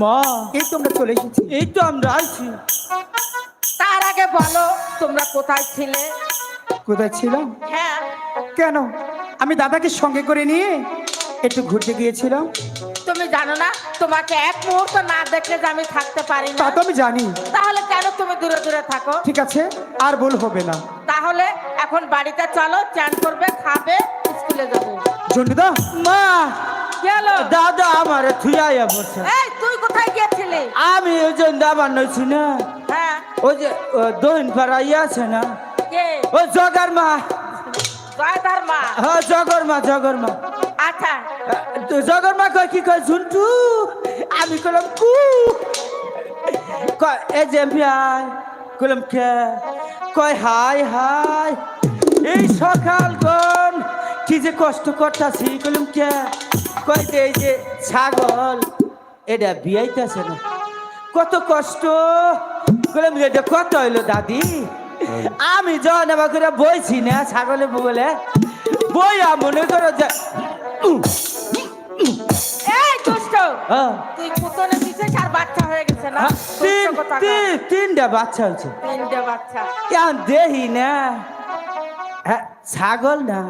মা। এই তোমরা চলে এসেছি। এই তো আমরা আইছি তার আগে বলো তোমরা কোথায় ছিলে? কোথায় ছিলাম? হ্যাঁ। কেন? আমি দাদাকে সঙ্গে করে নিয়ে একটু ঘুরতে গিয়েছিলাম। তুমি জানো না তোমাকে এক মুহূর্ত না দেখলে যে আমি থাকতে পারি তা না। তো আমি জানি। তাহলে কেন তুমি দূরে দূরে থাকো? ঠিক আছে আর ভুল হবে না। তাহলে এখন বাড়িতে চলো চান করবে খাবে স্কুলে যাবে। জন্টুদা মা! দাদা আমার থুয়াইয়া বসে। তুই কোথায় গিয়েছিলি? আমি ওই যে দাবার নইছি না। হ্যাঁ। ওই যে দইন পাড়াই আছে না। কে? ও জগার মা। জয়দার মা। হ্যাঁ জগর মা জগর মা। আচ্ছা। জগর মা কয় কি কয় ঝুন্টু? আমি কলাম কু। কয় এ যে ভাই কলাম কে? কয় হাই হাই। এই সকাল গন কি যে কষ্ট করতাছি। কলাম কে? যে এই যে ছাগল এটা বিয়াইতেছে না। কত কষ্ট। কলাম এটা কত হইল দাদি? আমি যখন এবার করে বইছি না ছাগলে বলে বইয়া মনে করো যে এই দুষ্ট! হ্যাঁ তুই পুতনে বাচ্চা হয়ে গেছে না? হ্যাঁ, তিন কোথাকার। তিন তিনটা বাচ্চা হয়েছে। তিনটে বাচ্চা। দেহি না। হ্যাঁ ছাগল না।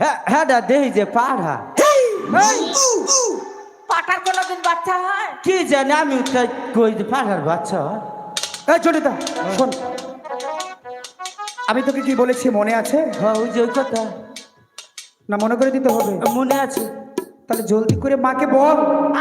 হ্যাঁ হ্যাঁ দেহি যে পাড়া। পাটার কোনোদিন বাচ্চা হয়? কি জানি আমি কই যে পাড়ার বাচ্চা হয়। এই জন্টুদা শোন। আমি তোকে কি বলেছি মনে আছে? হ্যাঁ ওই যে ওই কথা। না মনে করে দিতে হবে। মনে আছে। তাহলে জলদি করে মাকে বল।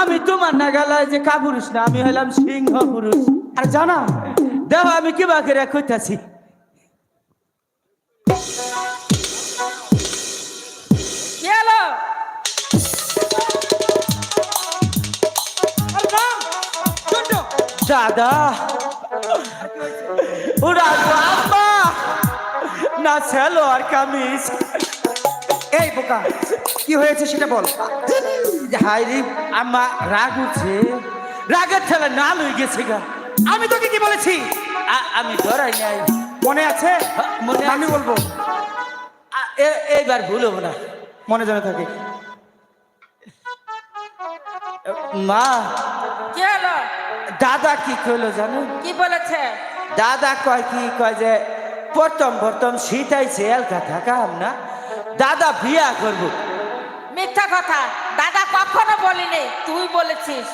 আমি তোমার না গেলায় যে কাপুরুষ না আমি হলাম সিংহ পুরুষ আর জানা। দেখো আমি কি বাকি রেখাছি দাদা। ওরা আম্মা না ছেলো আর কামিজ। এই বোকা কি হয়েছে সেটা বল। হাইরি আম্মা রাগ উঠছে রাগের ঠেলা না লই গেছে গা। আমি তোকে কি বলেছি? আমি ধরাই নাই। মনে আছে? মনে। আমি বলব। এইবার ভুল হব না। মনে জানা থাকে। মা দাদা কি কইলো জানো? কি বলেছে? দাদা কয় কি কয় যে প্রথম প্রথম শীতাইছে এলকা থাকাম না। দাদা বিয়া করব। মিথ্যা কথা। দাদা কখনো বলিনি। তুই বলেছিস।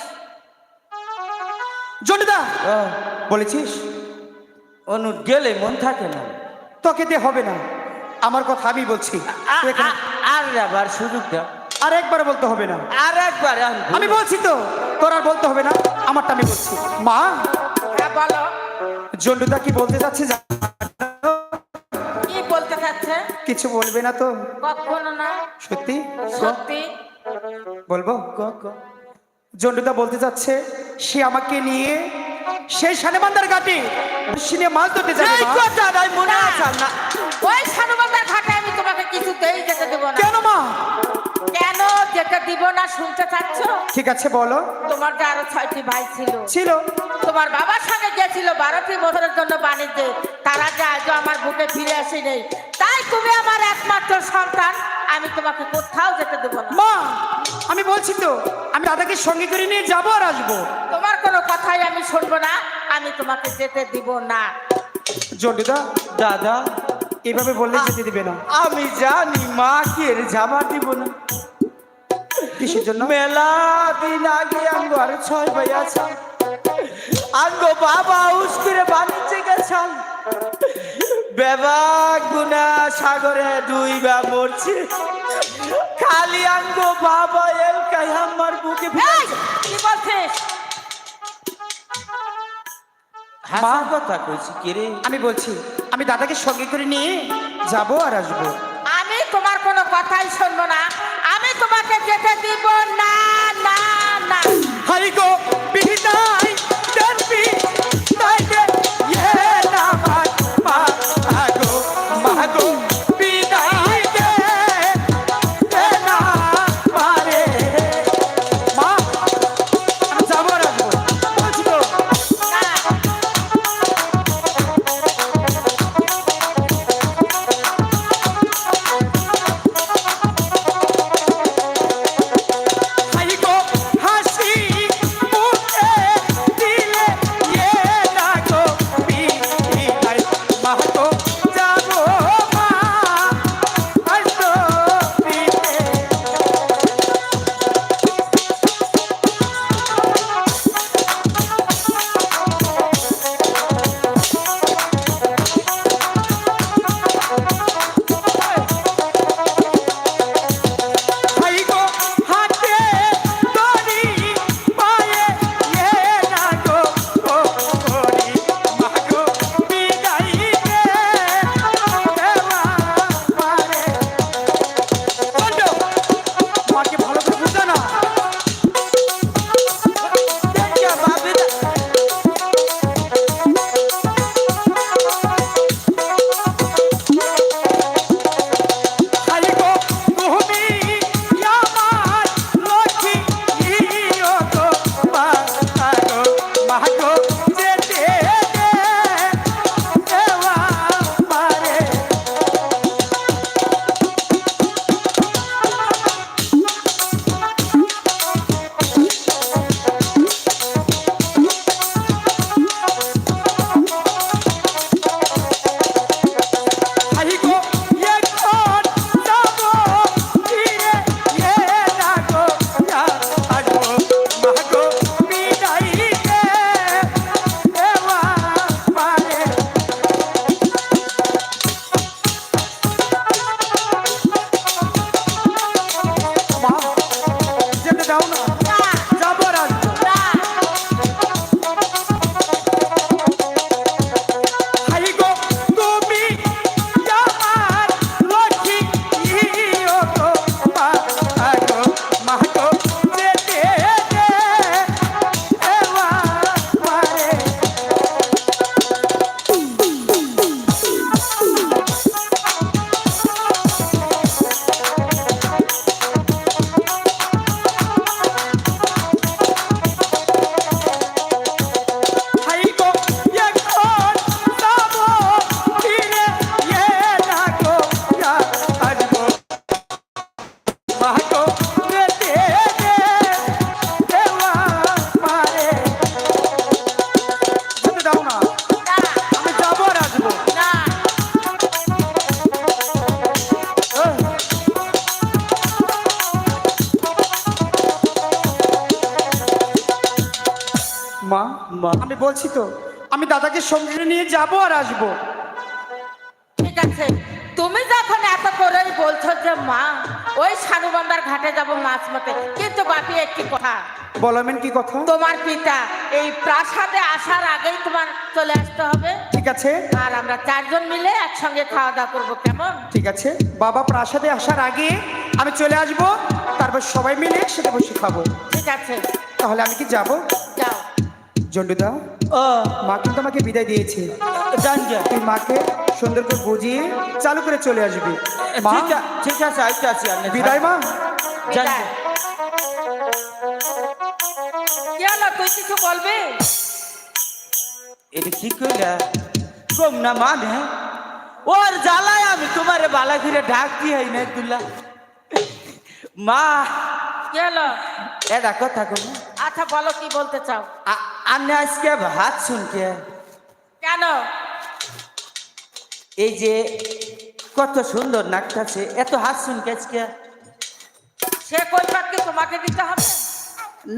জন্টুদা আহ, বলেছিস? অনু গেলে মন থাকে না। তোকে দিয়ে হবে না। আমার কথা আমি বলছি। আর আবার সুযোগ দাও। আর একবার বলতে হবে না। আর একবার আমি বলছি তো তোর আর বলতে হবে না আমারটা আমি বলছি। মা হ্যাঁ বলো। জন্টুদা কি বলতে যাচ্ছে কি বলতে চাচ্ছে কিছু বলবে না তো। কখনো না। সত্যি? সত্যি। বলব? ক- বলতে যাচ্ছে সে আমাকে নিয়ে সেই সানেমান্দার ঘাটে সিনে মাছ ধরতে যাবে এই মা। কথা নাই মনে আছে না ওই সানুবান্দার ঘাটে আমি তোমাকে কিছুতেই যেতে দেবো না। কেন মা? যেতে দিব না শুনতে চাচ্ছ? ঠিক আছে বলো। তোমার যে আরও ছয়টি ভাই ছিল। ছিল। তোমার বাবার সঙ্গে গেছিল বারোটি বছরের জন্য বাণিজ্যে। তারা যে আজও আমার বুকে ফিরে আসে নেই তাই তুমি আমার একমাত্র সন্তান। আমি তোমাকে কোথাও যেতে দেবো না। মা আমি বলছি তো আমি দাদাকে সঙ্গে করে নিয়ে যাব আর আসব? তোমার কোনো কথাই আমি শুনব না। আমি তোমাকে যেতে দিব না। জন্টুদা দাদা এভাবে বললে যেতে দিবে না। আমি জানি মা কে যাবার দিব না। কিসের জন্য? মেলা দিন আগে আঙ্গো আর ছয় ভাই আছে আঙ্গো বাবা উস করে বাণিজ্যে গেছাল বেবা গুনা সাগরে দুই বা মরছে। খালি আঙ্গো বাবা এলকাই আমার বুকে কি বলছিস? মা কথা কইছি কে রে? আমি বলছি আমি দাদাকে সঙ্গে করে নিয়ে যাব আর আসব। আমি তোমার কোনো কথাই শুনব না। তোমাকে যেতে দিব না না না। হাই গো। চাও না বলছি তো আমি দাদাকে সঙ্গে নিয়ে যাব আর আসব। ঠিক আছে। তুমি যখন এত করেই বলছো যে মা ওই সানুবন্দার ঘাটে যাব মাছ মতে কিন্তু বাপি একটি কথা। বলবেন কি কথা? তোমার পিতা এই প্রাসাদে আসার আগেই তোমার চলে আসতে হবে। ঠিক আছে। আর আমরা চারজন মিলে একসঙ্গে খাওয়া দাওয়া করব কেমন? ঠিক আছে। বাবা প্রাসাদে আসার আগে আমি চলে আসব তারপর সবাই মিলে সেটা বসে খাব। ঠিক আছে। তাহলে আমি কি যাব? যাও। জন্ডুদা ও। মা কিন্তু আমাকে বিদায় দিয়েছে। জান যা তুই মাকে সুন্দর করে বুঝিয়ে চালু করে চলে আসবি। মা। ঠিক আছে ঠিক আছে আইতে আছি আমি বিদায় মা। জান তুই কিছু বলবি? এটা কি কইলা? কম না মানে? ওর জ্বালায় আমি তোমারে বালা ঘিরে ডাক দিয়ে নাই তুলা মা। কি হলো? এটা কথা কম আচ্ছা বলো কি বলতে চাও? আমি আজকে ভাত শুনছে কেন? এই যে কত সুন্দর নাকটাছে এত হাত শুনকে আজকে? সে কৈফাত কি তোমাকে দিতে হবে?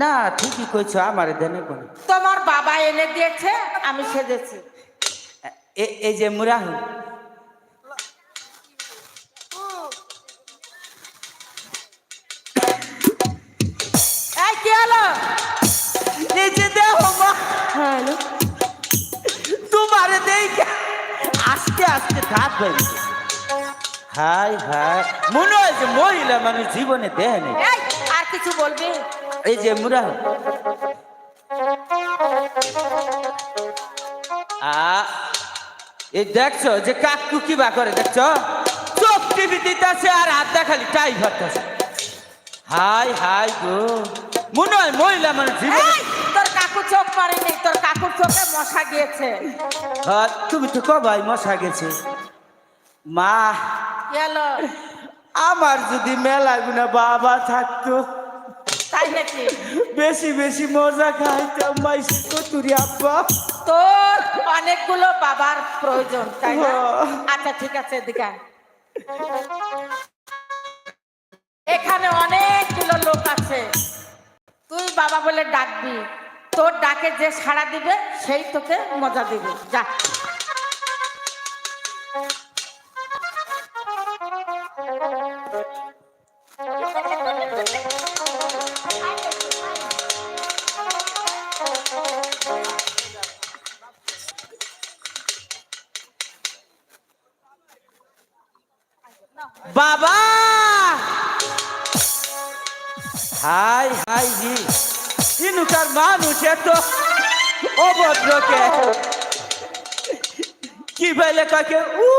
না ঠিকই কইছো আমার দেনে কোন। তোমার বাবা এনে দিয়েছে আমি সেজেছি। এই যে মুরাহ ধাপ হয়ে হাই হাই। মনে হয় যে মহিলা মানুষ জীবনে দেয়নি আর কিছু বলবি? এই যে মুরাহ আ এই দেখছ যে কাকু কি বা করে দেখছ? চোখ টিভি দিতেছে আর হাত দেখালি টাই ভরতেছে হাই হাই গো। মনে হয় মহিলা মানুষ জীবনে তোর কাকু চোখ মারেনি তোর কাকুর চোখে মশা গিয়েছে। হ্যাঁ, তুমি তো কবাই মশা গেছে। মা আমার যদি মেলা গুনা বাবা থাকতো তাই নাকি? বেশি বেশি মজা খাইতাম মাইসি কতুরি আব্বা। তোর অনেকগুলো বাবার প্রয়োজন তাই না? হ্যাঁ। আচ্ছা ঠিক আছে এদিকে এখানে অনেকগুলো লোক আছে। তুই বাবা বলে ডাকবি। তোর ডাকে যে সাড়া দিবে সেই তোকে মজা দিবে। যা। অভদ্রকে। কি বলে কাকে উ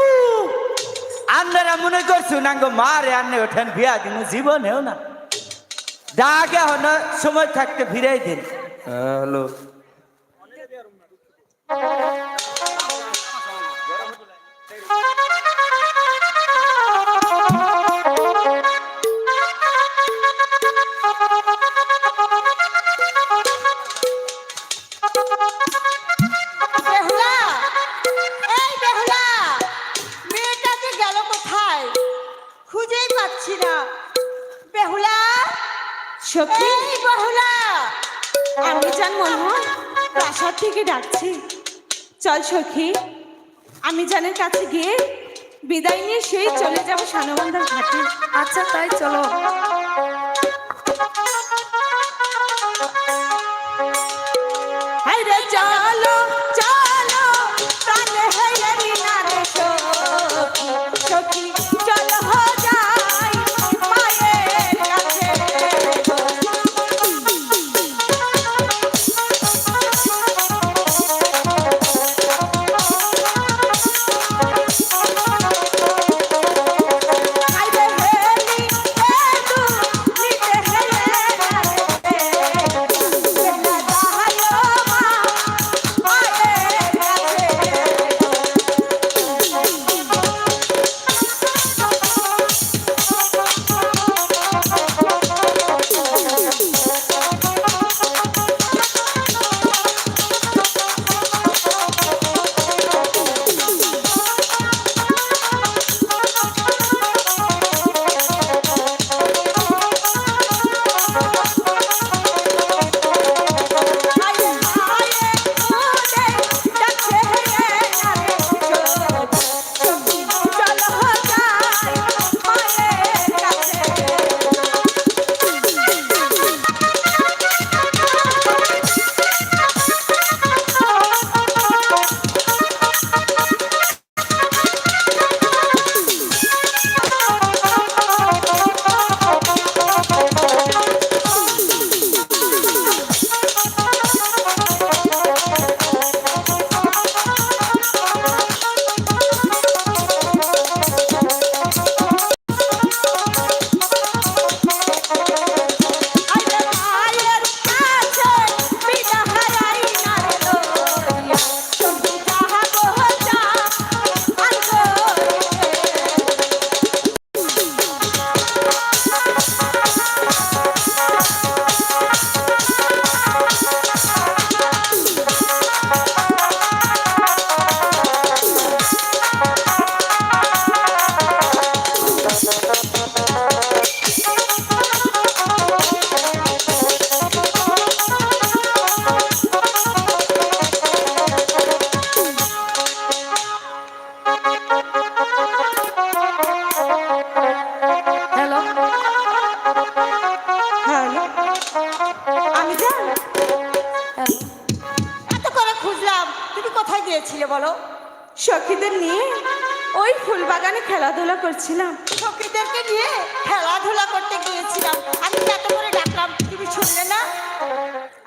আন্নারা মনে করছ নাঙ্গ মারে আন্নে ওঠেন, বিয়া দিন জীবনেও না। ডাকে হন, সময় থাকতে ফিরাই দিন। হ্যালো এই বেহুলা! আমি জান মনমোহন প্রাসাদ থেকে ডাকছি। চল সখী আমি জানের কাছে গিয়ে বিদায় নিয়ে সেই চলে যাব সানবন্ধার ঘাটে। আচ্ছা তাই চলো। বলো সখীদের নিয়ে ওই ফুল বাগানে খেলাধুলা করছিলাম। সখীদেরকে নিয়ে খেলাধুলা করতে গিয়েছিলাম। আমি এত করে ডাকলাম তুমি শুনলে না?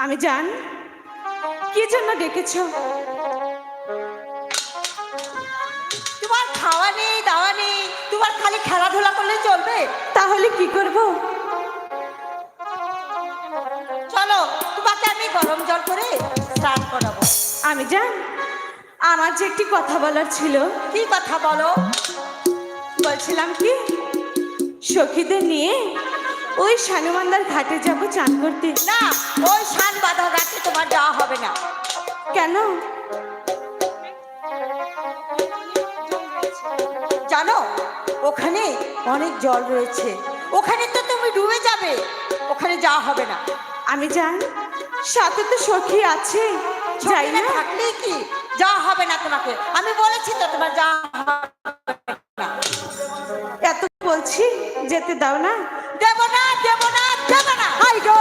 আমি জান কি জন্য ডেকেছো? তোমার খাওয়া নেই দাওয়া নেই তোমার খালি খেলাধুলা করলে চলবে? তাহলে কি করব? চলো তোমাকে আমি গরম জল করে স্নান করাবো। আমি জান আমার যে একটি কথা বলার ছিল। কি কথা বলো? বলছিলাম কি? সখীদের নিয়ে ওই শানুমান্দার ঘাটে যাব চান করতে। না ওই শান বাঁধা রাখতে তোমার যাওয়া হবে না। কেন? জানো ওখানে অনেক জল রয়েছে। ওখানে তো তুমি ডুবে যাবে। ওখানে যাওয়া হবে না। আমি জান সাথে তো সখী আছে। যাই না। থাকলেই কি? যাওয়া হবে না তোমাকে। আমি বলেছি তো তোমার যা এত বলছি, যেতে দাও না। দেব না দেব না দেব না। হাই গো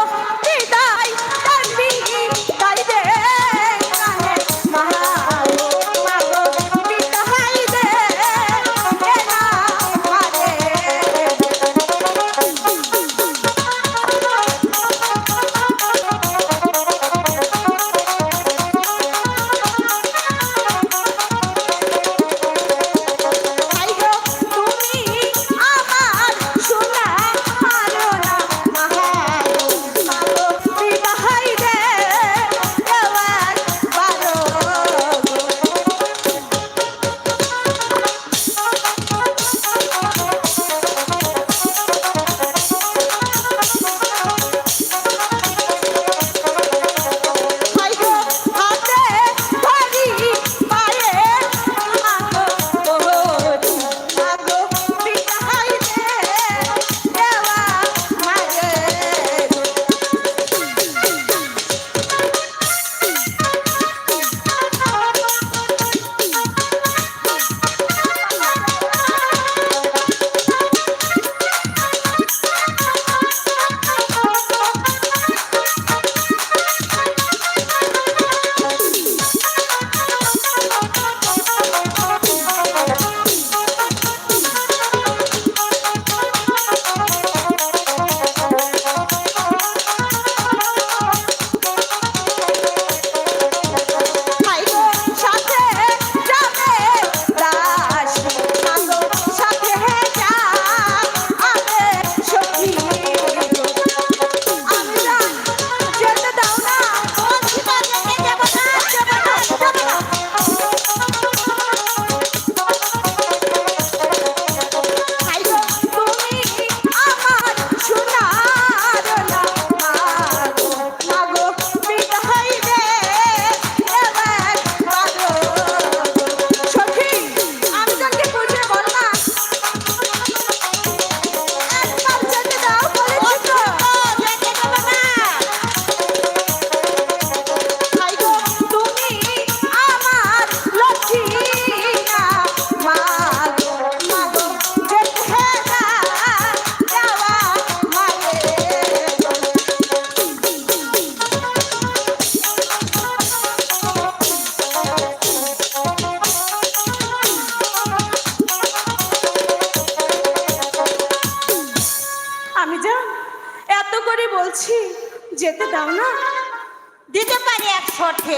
দিতে পারি এক শর্তে।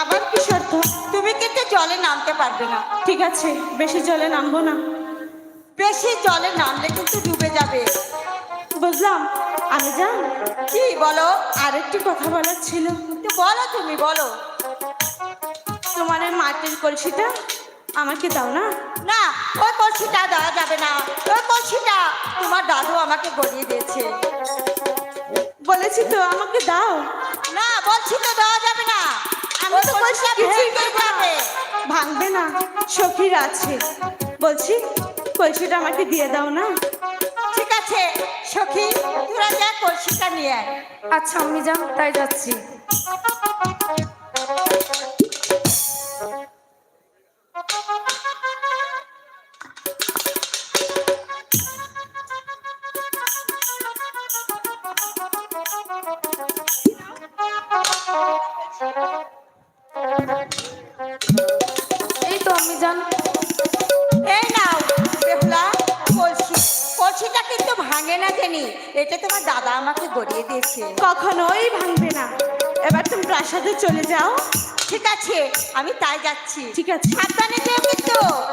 আবার কি শর্ত? তুমি কিন্তু জলে নামতে পারবে না। ঠিক আছে বেশি জলে নামবো না। বেশি জলে নামলে কিন্তু ডুবে যাবে। বুঝলাম। আমি যান। কি বলো? আরেকটি কথা বলার ছিল। তো বলো তুমি বলো। তোমার এই মাটির কলসিটা আমাকে দাও না? না ওই কলসিটা দেওয়া যাবে না। ওই কলসিটা তোমার দাদু আমাকে গড়িয়ে দিয়েছে। বলেছি তো আমাকে দাও। বলছি তো দেওয়া যাবে না। আমি তো পয়সা কলসিটা কিছুই। যাবে ভাঙবে না সখীর আছে। বলছি কলসিটা আমাকে দিয়ে দাও না। ঠিক আছে সখী তোরা যা কলসিটা নিয়ে আয়। আচ্ছা আমি যাও তাই যাচ্ছি। কখনোই ভাঙবে না। এবার তুমি প্রাসাদে চলে যাও। ঠিক আছে আমি তাই যাচ্ছি। ঠিক আছে। সাবধানে যেও কিন্তু।